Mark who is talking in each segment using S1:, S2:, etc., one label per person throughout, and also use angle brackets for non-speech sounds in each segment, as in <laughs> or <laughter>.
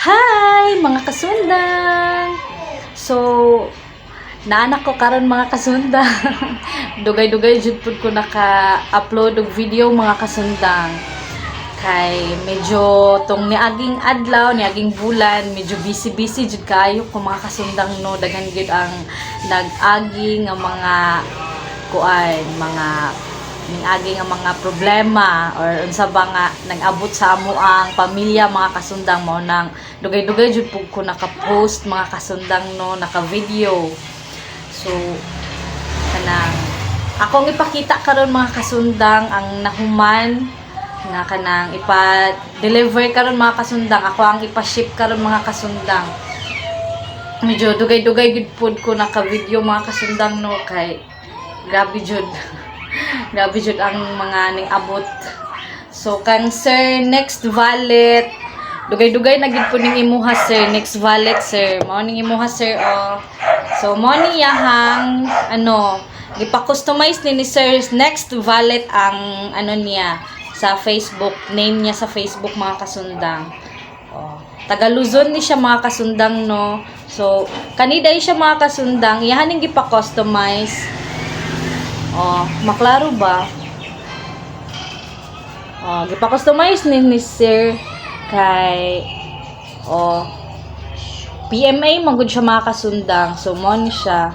S1: Hi, mga kasundang! So, naanak ko karon mga kasundang. <laughs> Dugay-dugay jud pud ko naka-upload og video mga kasundang. Kay medyo tong niaging adlaw, niaging bulan, medyo busy-busy jud kayo ko mga kasundang no daghan gid ang nag-agi nga mga kuan, mga ning-agi nga mga problema or unsa ba nga nag-abot sa amo ang pamilya mga kasundang mo nang dugay-dugay jud pug ko naka-post mga kasundang no naka-video. So kanang akong ipakita karon mga kasundang ang nahuman na kanang ipa-deliver karon mga kasundang. Ako ang ipa-ship karon mga kasundang. Medyo dugay-dugay gid pud ko naka-video mga kasundang no kay grabe jud <laughs> grabe jud ang mga ning abot. So kan sir next wallet. Dugay-dugay na gid po ning imuha sir. Next wallet sir. Mao ning imuha sir oh. So ni yahang ano gipa-customize ni ni sir. Next wallet ang ano niya sa Facebook. Name niya sa Facebook mga kasundang. Oh. Taga Luzon ni siya mga kasundang no? So kaniday siya mga kasundang. Iyahan ning gipa-customize Oh, maklaro ba? Oh, gipa-customize ni ni Sir kay oh PMA magud siya mga kasundang. So mo ni siya.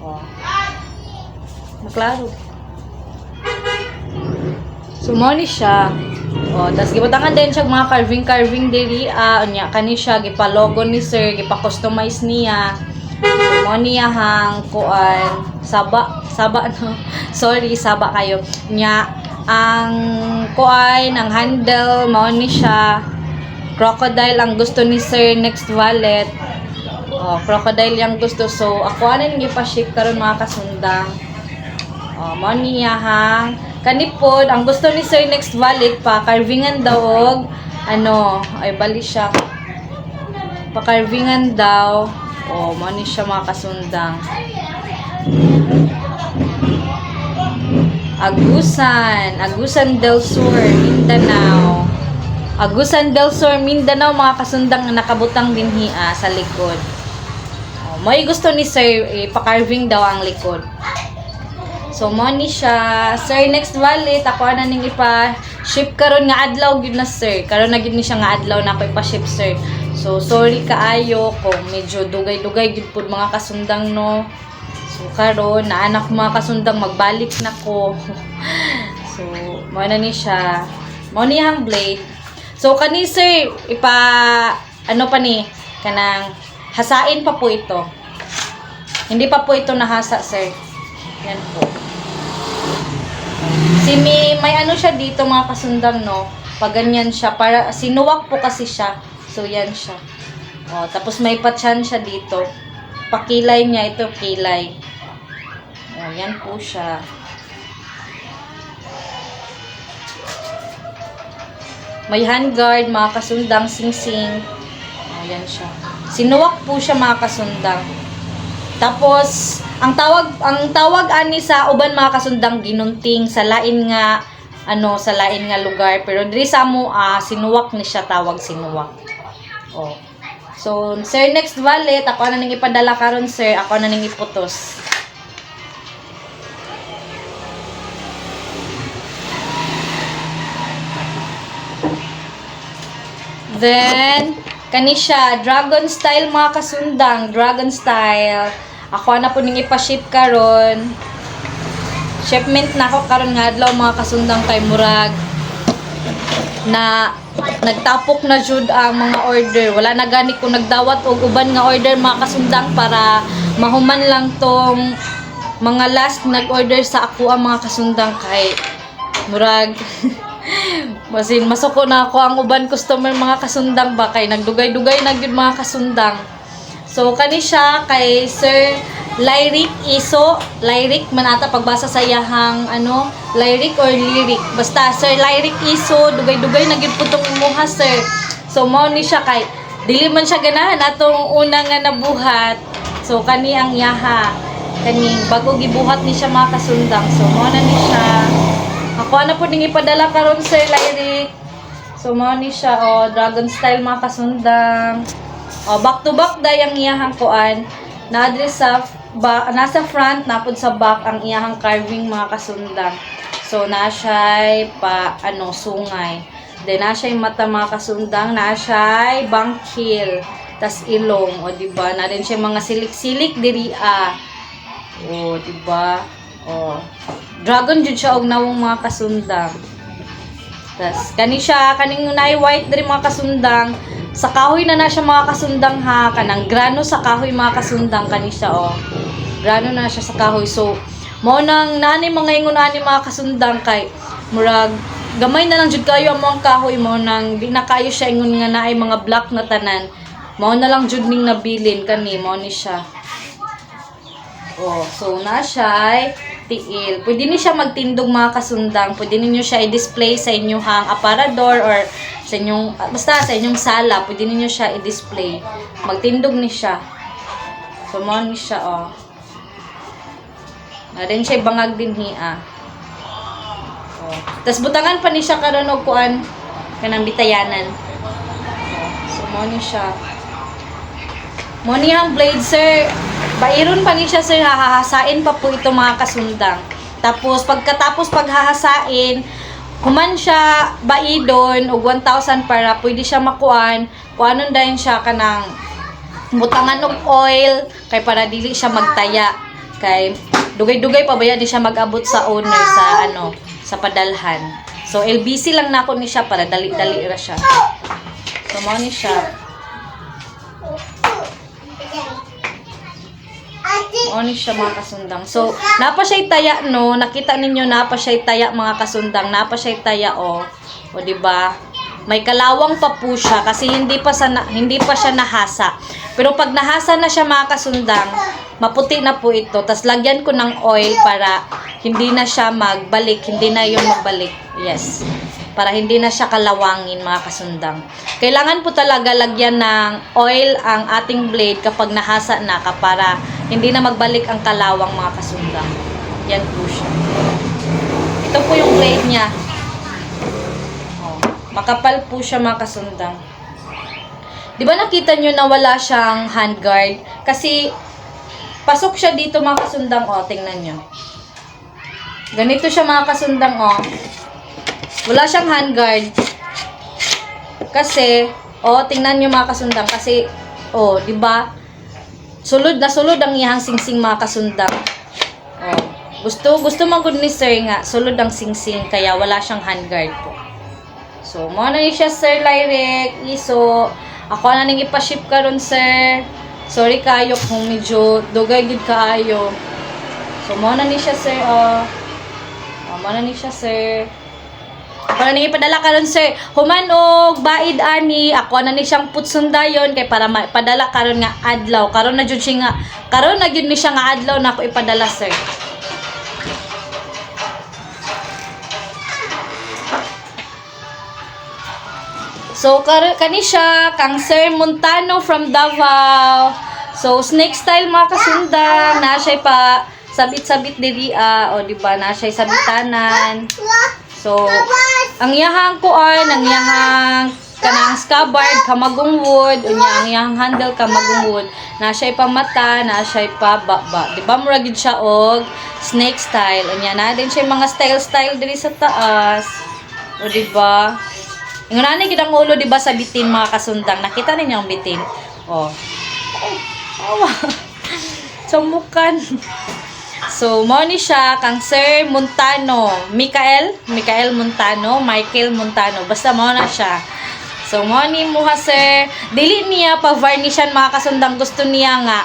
S1: Oh. Maklaro. So mo ni siya. Oh, tas gibutangan din siya mga carving carving diri ah unya kani siya gipa-logo ni Sir, gipa-customize niya. Mo niya hang kuan saba saba <laughs> no. Sorry, saba kayo. Nya ang kuan ang handle mo ni siya. Crocodile ang gusto ni Sir next wallet. Oh, crocodile yung gusto. So, ako ano yung ipa-ship karon mga kasundang. Oh, mo niya hang kanipod ang gusto ni Sir next wallet pa carvingan daw og ano ay bali siya pa carvingan daw oh mo ni siya mga kasundang. Agusan. Agusan del Sur Mindanao. Agusan del Sur Mindanao mga kasundang nakabutang dinhi ah, sa likod. Oh, may gusto ni Sir eh, pa-carving daw ang likod. So mo ni siya, sir next wallet. Ako ana ning ipa ship karon nga adlaw gyud na sir. Karon na gyud ni siya nga adlaw na ako ipa ship sir. So sorry kaayo kung medyo dugay-dugay gyud pud mga kasundang no. So karon na anak mga kasundang magbalik na ko. <laughs> so mo na ni siya. Mo ni ang blade. So kani sir ipa ano pa ni kanang hasain pa po ito. Hindi pa po ito nahasa sir. Yan po. Si may, may ano siya dito mga kasundang no. Pag ganyan siya. Para, sinuwak po kasi siya. So yan siya. O, tapos may patyan siya dito. Pakilay niya ito, kilay. O, yan po siya. May handguard, mga kasundang sing-sing. O, siya. Sinuwak po siya mga kasundang. Tapos, ang tawag ang tawag ani sa uban mga kasundang ginunting sa lain nga ano sa lain nga lugar pero diri sa mo ah, sinuwak ni siya tawag sinuwak. Oh. So, sir next wallet ako na ning ipadala karon sir, ako na ning iputos. Then, kani siya, dragon style mga kasundang, dragon style. Ako na po ning ipa-ship karon. Shipment na ako karon nga adlaw mga kasundang kay murag na nagtapok na jud ang mga order. Wala na gani ko nagdawat og uban nga order mga kasundang para mahuman lang tong mga last nag-order sa ako ang mga kasundang kay murag <laughs> Masin masuko na ako ang uban customer mga kasundang ba kay nagdugay-dugay na gyud mga kasundang. So kani siya kay Sir Lyric Iso, Lyric man ata pagbasa sa iyahang ano, Lyric or Lyric. Basta Sir Lyric Iso, dugay-dugay na gyud sir. So mao ni siya kay dili man siya ganahan atong una nga nabuhat. So kani ang yaha. Kani bago gibuhat ni siya mga kasundang. So mao na ni siya. Ako na po ning ipadala karon Sir Lyric. So, mo ni siya, oh, dragon style mga kasundang. Oh, back to back day ang iyahang kuan. Naadre sa ba, nasa front, napod sa back ang iyahang carving mga kasundang. So, na siya'y pa, ano, sungay. Then, na siya'y mata mga kasundang, na siya'y bangkil. Tas ilong, o, diba? Na rin siya mga silik-silik diri, ah. O, diba? O. Dragon jud siya og nawong mga kasundang. Tas kani siya kaning nay white diri mga kasundang sa kahoy na na siya mga kasundang ha kanang grano sa kahoy mga kasundang kani siya oh. Grano na siya sa kahoy so mo nang nani mga ingon ani mga kasundang kay murag gamay na lang jud kayo mga kahoy mo nang di siya ingon nga naay mga black na tanan. Mao na lang jud ning nabilin kani mo ni siya. Oh, so na siya tiil. Pwede ni siya magtindog mga kasundang. Pwede ninyo siya i-display sa inyong aparador or sa inyong ah, basta sa inyong sala, pwede ninyo siya i-display. Magtindog ni siya. So mo ni siya oh. Na rin siya bangag din hiya. Oh. Tas butangan pa ni siya karon og kuan kanang bitayanan. So mo ni siya. Mo ni ang blade sir. Bairon pa ni siya sir hahasain pa po ito mga kasundang. Tapos pagkatapos paghahasain, human siya baidon og 1,000 para pwede siya makuan. Kuanon dayon siya kanang butangan og oil kay para dili siya magtaya kay dugay-dugay pa baya di siya mag-abot sa owner sa ano sa padalhan. So LBC lang nako ni siya para dali-dali ra siya. So mo ni siya. Mo ni siya mga kasundang. So napa siya taya no, nakita ninyo napa siya taya mga kasundang, napa siya taya o. O di ba? May kalawang pa po siya kasi hindi pa sa na- hindi pa siya nahasa. Pero pag nahasa na siya mga kasundang, maputi na po ito. Tapos lagyan ko ng oil para hindi na siya magbalik, hindi na yung magbalik. Yes. Para hindi na siya kalawangin mga kasundang. Kailangan po talaga lagyan ng oil ang ating blade kapag nahasa na ka para hindi na magbalik ang kalawang mga kasundang. Yan po siya. Ito po yung blade niya. Oh, makapal po siya mga kasundang. Di ba nakita nyo na wala siyang handguard? Kasi pasok siya dito mga kasundang. O, tingnan nyo. Ganito siya mga kasundang. O. Wala siyang handguard. Kasi, o, tingnan nyo mga kasundang. Kasi, o, di ba? Sulod na sulod ang iyang singsing mga kasundang. O. Gusto, gusto man gud ni sir nga, sulod ang singsing, kaya wala siyang handguard po. So, mo na siya Sir Lyrek, iso. Ako na ning ipa-ship karon sir. Sorry kayo kung medyo dugay gid kaayo. So, mo na ni siya sir, oh. Oh, mo na ni siya sir. Ako na ning ipadala karon sir. Human og baid ani, ako na ni siyang putsundayon kay para padala karon nga adlaw. Karon na jud siya nga, karon na gyud ni siya nga adlaw na ako ipadala sir. So, kar kani siya, kang Sir Montano from Davao. So, snake style mga kasundang, na siya pa sabit-sabit diri ah, o di ba na siya sabitanan. So, ang iyahang kuan, ang iyahang kanang scabbard kamagong wood, unya ang iyahang handle kamagong wood. Na siya pa mata, na siya pa baba. Di ba mura gid siya og snake style. Unya na din siya mga style-style diri sa taas. O di ba? Yung nanay kitang ulo, di ba, sa bitin, mga kasundang. Nakita ninyo ang bitin? Oh. Ay, awa. Samukan. so, mo ni siya, kang Sir Montano. Mikael? Mikael Montano. Michael Montano. Basta mo na siya. So, mo ni sir. Dili niya pa varnishan mga kasundang. Gusto niya nga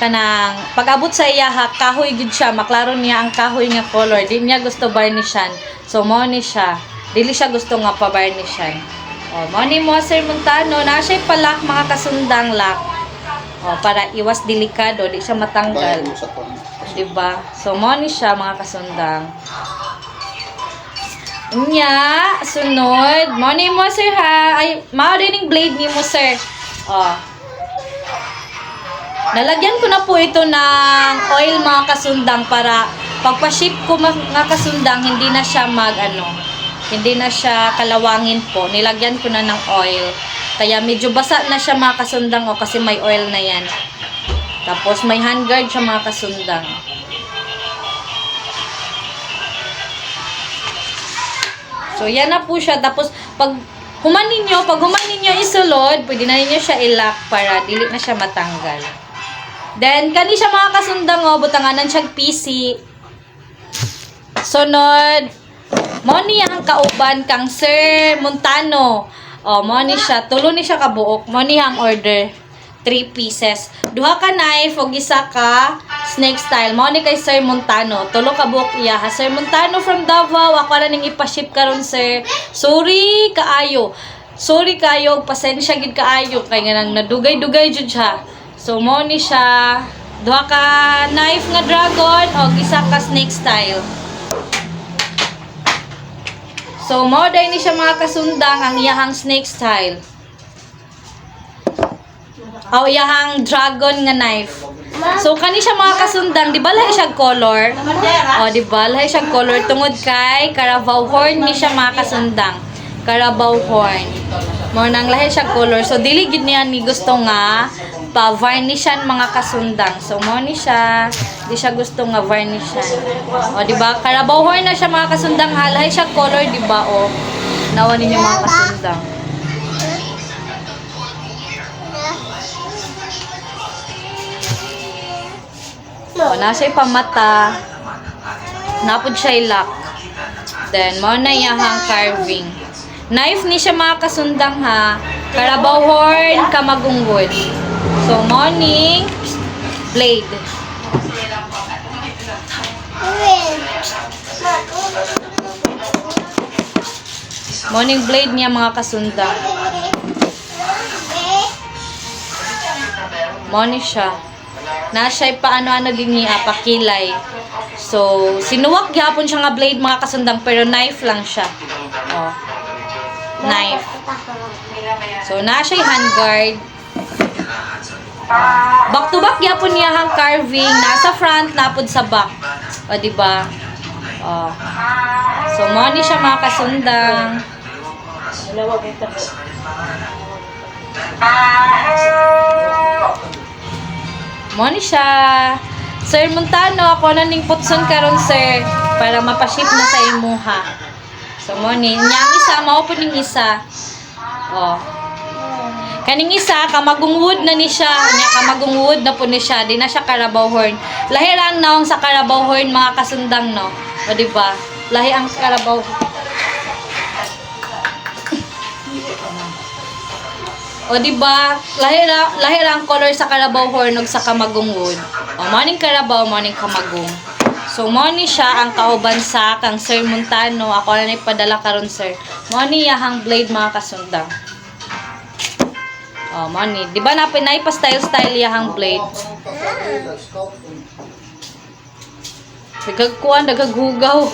S1: kanang pag-abot sa iya ha, kahoy gid siya maklaro niya ang kahoy nga color di niya gusto varnishan so mo ni siya dili siya gusto nga pa varnishan oh mo ni mo sir Montano na siya palak mga kasundang lock oh para iwas delikado di siya matanggal
S2: Bayad mo sa tuwan.
S1: di ba so mo ni siya mga kasundang Nya, sunod. Mo ni mo sir ha. Ay, yung blade ni mo sir. Oh. Nalagyan ko na po ito ng oil mga kasundang para pagpa-ship ko mga kasundang hindi na siya mag ano Hindi na siya kalawangin po. Nilagyan ko na ng oil. Kaya medyo basa na siya mga kasundang o kasi may oil na yan. Tapos may handguard siya mga kasundang. So, yan na po siya. Tapos, pag humanin nyo, pag humanin nyo isulod, pwede na ninyo siya i-lock para dili na siya matanggal. Then, kani siya mga kasundang o, butanganan siyang PC. Sunod, mo ni ang kauban kang Sir Montano. O, mo ni siya, tulo ni siya kabuok. Mo ni ang order. 3 pieces. Duha ka knife ug isa ka snake style. Mo ni kay Sir Montano. Tulo ka buok iya. Ha? Sir Montano from Davao. Ako na ning ipa-ship karon sir. Sorry kaayo. Sorry kayo, pasensya gid kaayo kay nga nang nadugay-dugay jud siya. So mo ni siya duha ka knife nga dragon o isa ka snake style. So, mo day ni siya mga kasundang ang iyahang snake style. O iyahang dragon nga knife. So, kani siya mga kasundang, di ba lahi siya color? O, di ba lahi siya color tungod kay Carabao horn ni siya mga kasundang. Carabao horn. Mo nang lahi siya color. So, dili gid niya ni gusto nga pa varnishan mga kasundang. So, mo ni siya, di siya gusto nga varnishan. O, di ba? Carabao horn na siya mga kasundang. Halahay siya color, di ba? O, nawa ninyo mga kasundang. O, nasa ipamata. Napod siya ilak. Then, mo na iyahang carving. Knife ni siya mga kasundang ha. Carabao horn, kamagunggod. So, morning, blade. Morning blade niya mga kasundang. Morning siya. Na siya paano-ano din niya, pakilay. So, sinuwak gyapon siya nga blade mga kasundang pero knife lang siya. Oh. Knife. So, na siya handguard. Back to back gyapon niya hang carving nasa front napod sa back. O di ba? Oh. So mo ni siya mga kasundang. Mo ni siya. Sir Montano, ako na ning putson karon sir para mapaship na sa imuha. So mo ni, nya ang isa mao po ning isa. Oh. Kaning isa, kamagungwood na ni siya. Nya kamagungwood na po ni siya. Di na siya Carabao horn. Lahi lang naong sa Carabao horn mga kasundang no. O di ba? Lahi ang Carabao. O di ba? Lahi ra lahi ra ang color sa Carabao horn ug sa kamagungwood. O morning Carabao, morning kamagong. So, mo ni siya ang kauban sa kang Sir Montano. Ako na ipadala karon sir. Mo ni yahang blade mga kasundang. Oh, money. Di ba na pinay pa style-style yahang blade? Nagagkuhan, nagaghugaw.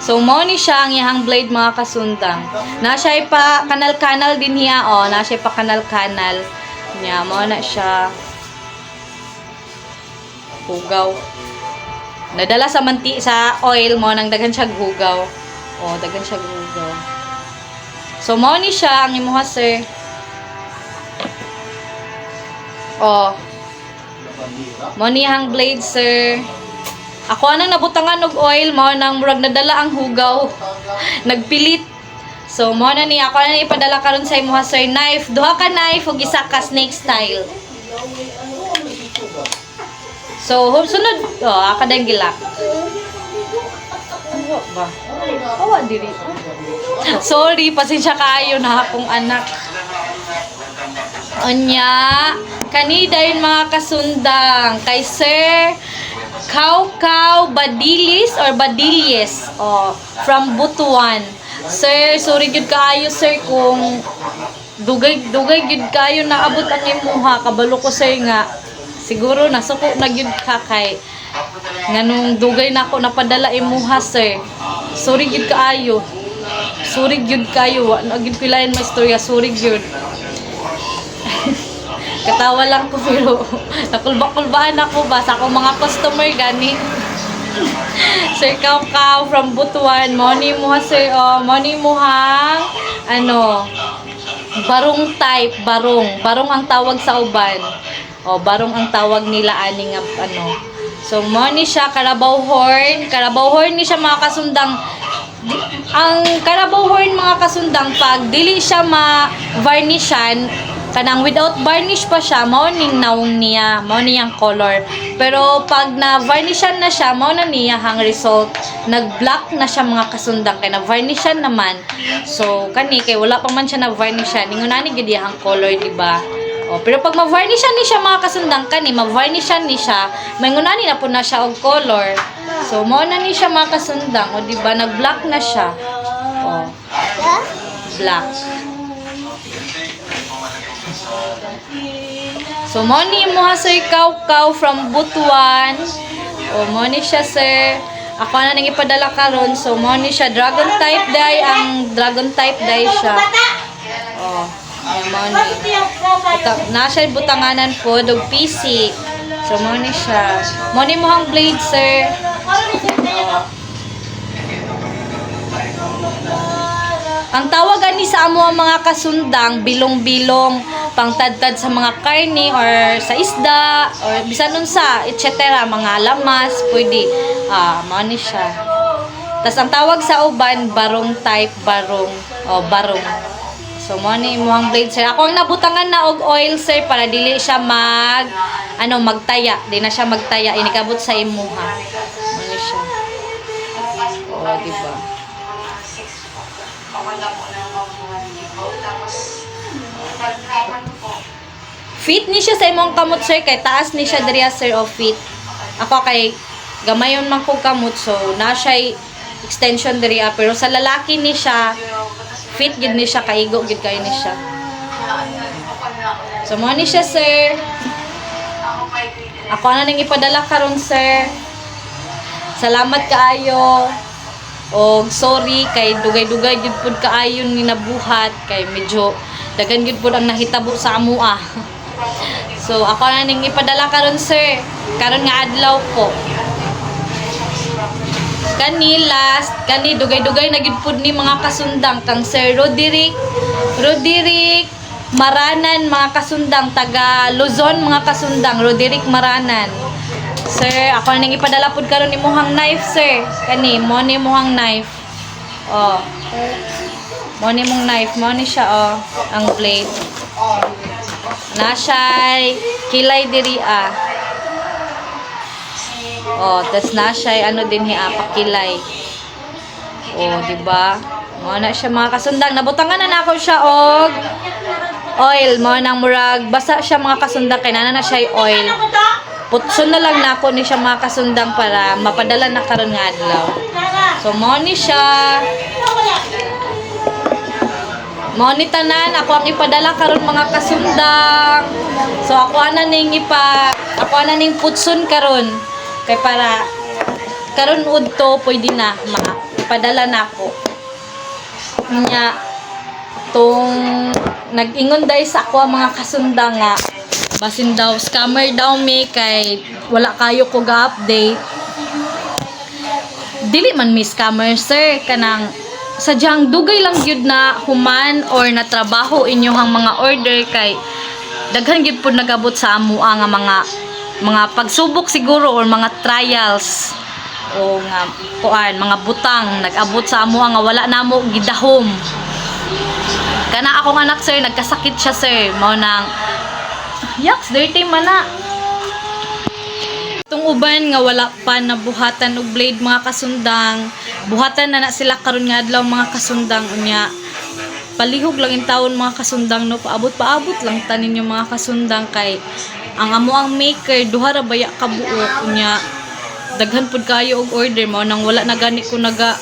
S1: so, money siya ang yahang blade mga kasundang. Na siya pa kanal-kanal din niya, oh. Na siya pa kanal-kanal. Niya, mo na siya. Hugaw. Nadala sa manti sa oil mo nang dagan siya hugaw. Oh, dagan siya hugaw. So, mo ni siya ang imuha, sir. Oh. Mo ni hang blade, sir. Ako anang nabutangan og oil mo nang murag nadala ang hugaw. <laughs> Nagpilit. So, mo na ni ako na ipadala karon sa imuha, sir. Knife, duha ka knife ug isa ka snake style. So, hum- sunod, oh, aka dang gilak. Ano ba? Awa diri. Sorry, pasensya kayo na akong anak. Anya, kani dayon mga kasundang kay Sir Kau Kau Badilis or Badilles oh, from Butuan. Sir, sorry gud kaayo sir kung dugay dugay gud kayo naabot ang imuha kabalo ko sir nga siguro nasuko na gyud ka kay nganong dugay na ako napadala imuha sir. Sorry gud kaayo. Sorry gyud kayo. Wa na gyud pilayan may istorya. Sorry gyud. Katawa lang ko pero nakulba-kulbaan ako ba sa akong mga customer gani. Sir Kao Kao from Butuan. Money mo ha, sir. Oh, money mo ha. Ano? Barong type. Barong. Barong ang tawag sa uban. Oh, barong ang tawag nila aning ang ano. So, money siya. Carabao horn. Carabao horn ni siya mga kasundang ang Carabao horn mga kasundang pag dili siya ma-varnishan kanang without varnish pa siya mao ning naong niya mao niyang color pero pag na varnishan na siya mao na niya hang result nag black na siya mga kasundang kay na varnishan naman so kani kay wala pa man siya na varnishan ningon ani gid ang color di ba Oh, pero pag ma-varnishan ni siya mga kasundang kani, ma-varnishan ni siya, may ngunani na po na siya og color. So, mo na ni siya mga kasundang, o di ba nag-black na siya. Oh, black. So, mo ni mo ha sir Kaukaw from Butuan. O, mo ni siya sir. Ako na nang ipadala karon So, mo ni siya dragon type dai ang dragon type dai siya. Ang mo ni. Buta, nasa butanganan po dog PC. So mo ni siya. Mo mo hang blade sir. Ang tawagan ni sa amo ang mga kasundang bilong-bilong pangtadtad sa mga karne or sa isda or bisan nun sa etc. mga lamas pwede ah ni siya. Tas ang tawag sa uban barong type barong o barong. So mo mo ang blade sir. Ako ang nabutangan na og oil sir para dili siya mag ano magtaya. Di na siya magtaya inikabot sa imuha. Ni siya. O di? Fit ni siya sa imong kamot sir kay taas ni siya diri sir of fit. Ako kay gamayon man kog kamot so na siya extension diri ah. pero sa lalaki ni siya fit gid ni siya kaigo gid kay ni siya. So mo ni siya sir. Ako na ning ipadala karon sir. Salamat kaayo. Og sorry kay dugay-dugay gid pud kaayo ni nabuhat kay medyo dagan gid pud ang nahitabo sa amo ah. <laughs> So ako na ning ipadala karon sir. Karon nga adlaw po. Kani last, kani dugay-dugay na gid pud ni mga kasundang kang Sir Roderick. Roderick Maranan mga kasundang taga Luzon mga kasundang Roderick Maranan. Sir, ako na ning ipadala pud karon ni mohang knife sir. Kani mo ni mohang knife. Oh. Mo ni mong knife, mo ni siya oh, ang blade. Na siya'y kilay diri ah. Oh, tas na siya'y ano din hi ah, pakilay. Oh, di ba? Mo na siya mga kasundang. Nabutangan na nako siya og oil mo nang murag basa siya mga kasundang kay nana na siya oil. Putson na lang nako ni siya mga kasundang para mapadala na karon nga adlaw. So mo ni siya. Mo ni tanan ako ang ipadala karon mga kasundang. So ako ana ning ipa ako ana ning putson karon kay para karon udto pwede na ma ipadala na ako. Nya tong nag-ingon dai sa ako mga kasundang nga basin daw scammer daw me kay wala kayo ko ga-update. Dili man mi scammer sir kanang sadyang dugay lang gyud na human or na trabaho inyong mga order kay daghan gyud pud nagabot sa amo nga mga mga pagsubok siguro or mga trials o nga kuan mga butang nag-abot sa amo nga wala namo gidahom. Kana akong anak sir nagkasakit siya sir. Mao nang yaks dirty man na. Itong uban nga wala pa nabuhatan og blade mga kasundang, buhatan na na sila karon nga adlaw mga kasundang. Unya. Palihog lang in taon mga kasundang no? Paabot paabot lang tanin yung mga kasundang kay ang amo ang maker duha ra baya ka buok unya. Daghan pud kayo og order mao nang wala na gani ko naga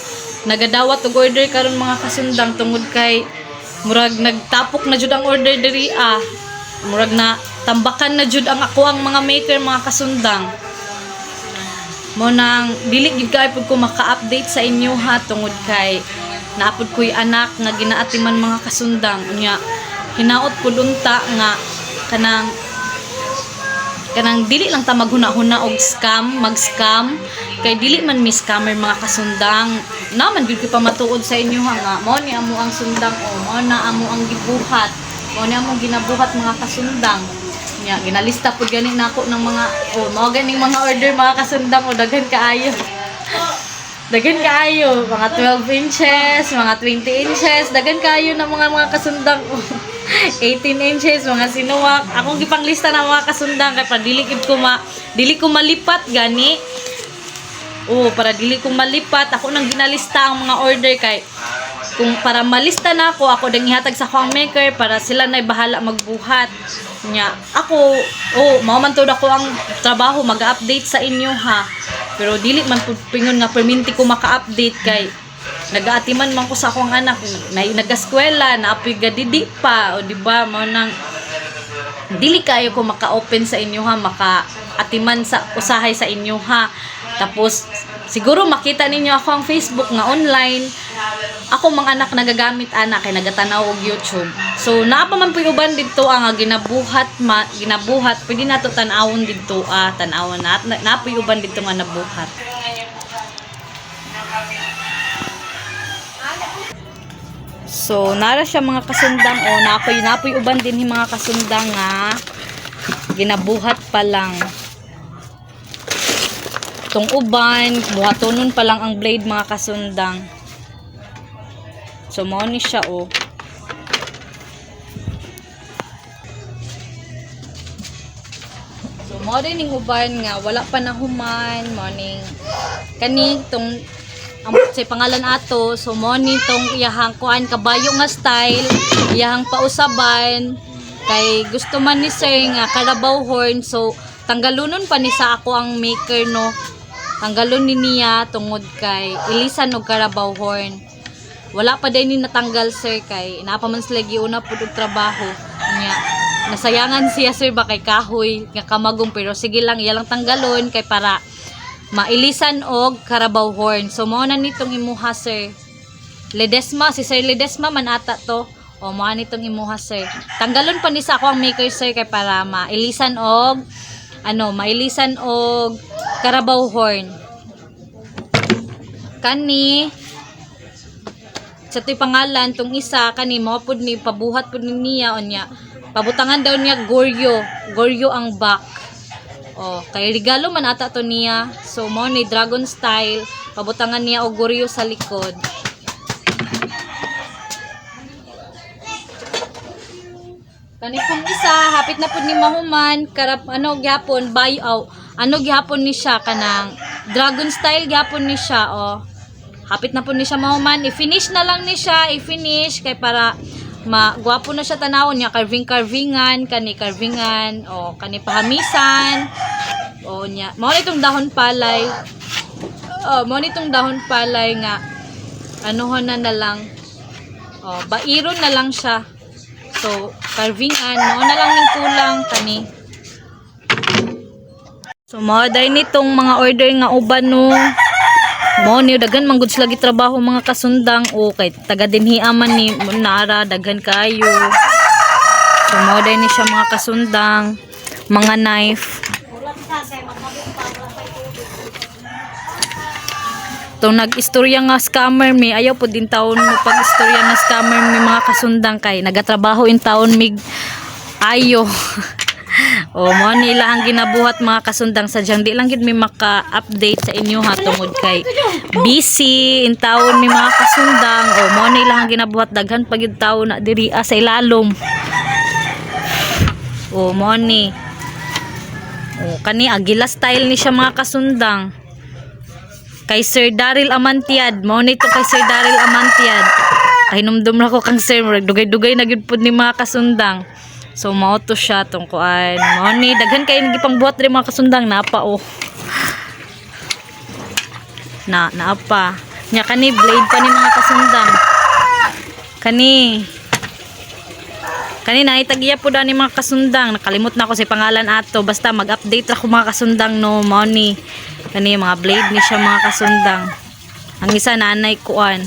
S1: nagadawat og order karon mga kasundang tungod kay murag nagtapok na jud ang order diri ah. Murag na tambakan na jud ang ako ang mga maker mga kasundang mo nang dili gid kay pud ko maka-update sa inyo ha tungod kay naapod ko'y anak nga ginaatiman mga kasundang unya hinaot pud unta nga kanang kanang dili lang ta maghuna-huna og scam, mag-scam kay dili man mi scammer mga kasundang. Naman gyud ko pa matuod sa inyo ha nga. Mao ni amo ang sundang o mao na amo ang gibuhat. Mao ni amo ginabuhat mga kasundang. Nya ginalista pud gani nako ng mga o mao ganing mga order mga kasundang o daghan kaayo. <laughs> Dagan kaayo, mga 12 inches, mga 20 inches, dagan kaayo ng mga mga kasundang ko. 18 inches, mga sinuwak. Akong gipanglista na mga kasundang kay pa dili ko ma dili ko malipat gani. Oo, para dili ko malipat, ako nang ginalista ang mga order kay kung para malista na ako, ako dang ihatag sa kwang maker para sila na bahala magbuhat. Nya, ako, oh, mao man tud ako ang trabaho mag-update sa inyo ha. Pero dili man pud pingon nga perminti ko maka-update kay nagaatiman man ko sa akong anak. Na nagaskwela na apoy gadidi pa. O di ba? Mo nang dili kayo ko maka-open sa inyo ha? Maka-atiman sa usahay sa inyo ha? Tapos siguro makita ninyo ako ang Facebook nga online. Ako mga anak nagagamit anak kay nagatanaw og YouTube. So naa pa man puy uban didto ang nga ginabuhat ma, ginabuhat. Pwede nato tan-awon didto ah tan-awon. Na na, na uban didto nga nabuhat So, nara siya mga kasundang o napoy napoy uban din yung mga kasundang nga ginabuhat pa lang. Tong uban, buhatonon pa lang ang blade mga kasundang. So, mao siya o. Din yung uban nga wala pa na human, morning. Kani tong ang sa pangalan ato so mo ni tong iyahang kuan kabayo nga style iyahang pausaban. Kay gusto man ni sir nga Carabao horn so tanggalunon pa ni sa ako ang maker no? Tanggalon ni niya tungod kay ilisan og Carabao horn. Wala pa din ni natanggal sir kay napa man sila giuna pud og trabaho. Nya nasayangan siya sir ba kay kahoy nga kamagong pero sige lang iya lang tanggalon kay para mailisan og Carabao horn. So mao na nitong imuha sir. Ledesma si Sir Ledesma man ata to. O mao nitong imuha sir. Tanggalon pa ni sa ako ang maker sir kay para mailisan og ano, mailisan og Carabao horn. Kani sa to'y pangalan tong isa kani mo pud ni pabuhat pud ni niya onya. Pabutangan daw niya Goryo. Goryo ang back. Oh, kay regalo man ata to niya. So mo ni dragon style, pabutangan niya og guryo sa likod. Kani pong isa, hapit na pud ni mahuman, karap ano gyapon buy out. Ano gyapon ni siya kanang dragon style gyapon ni siya oh. Hapit na pud ni siya mahuman, i-finish na lang ni siya, i-finish kay para magwapo na siya tanawon niya carving carvingan kani carvingan o kani pahamisan o niya mao nitong dahon palay. Oh mao nitong dahon palay nga anuhon na na lang oh bairon na lang siya. So carvingan mao na lang ning kulang kani. So mao dai nitong mga order nga uban no mo ni daghan man gud sila gitrabaho mga kasundang. O kay taga dinhi man ni naara daghan kayo. So mo ni siya mga kasundang mga knife. Itong nag-istorya nga scammer mi, ayaw po din taon mo pag-istorya nga scammer mi mga kasundang. Kay nagatrabaho in taon mig ayo. <laughs> o mo nila ang ginabuhat mga kasundang sadyang di lang gid mi maka-update sa inyo ha tungod kay busy in taon mi mga kasundang. O mo nila ang ginabuhat daghan pag yung taon na diri ah, sa ilalom. O mo ni. O kani agila style ni siya mga kasundang. Kay Sir Daryl Amantiad. Mo nito kay Sir Daryl Amantiad. Kay numdum na ko kang sir. Dugay-dugay na gyud pud ni mga kasundang so mao to siya tong kuan. Mo ni daghan kay gipang buhat rin mga kasundang napa oh. Na naapa. Nya kani blade pa ni mga kasundang. Kani. Kani naitagiya po ni mga kasundang. Nakalimot na ako sa pangalan ato. Basta mag-update ako mga kasundang no mao ni. Kani mga blade ni siya mga kasundang. Ang isa nanay kuan.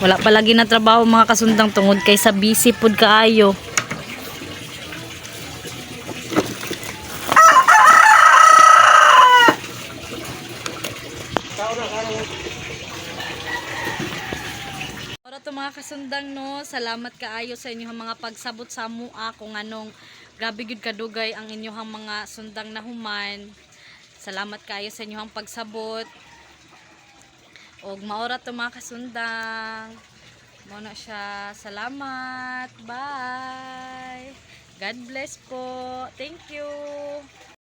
S1: Wala pa lagi na trabaho mga kasundang tungod kay sa busy pud kaayo Maura to kasundang no, salamat kaayo sa inyong mga pagsabot sa mua kung anong grabe gud kadugay ang inyong mga sundang na human. Salamat kaayo sa inyong pagsabot. Og maura to mga kasundang. Mo na siya. Salamat. Bye. God bless po. Thank you.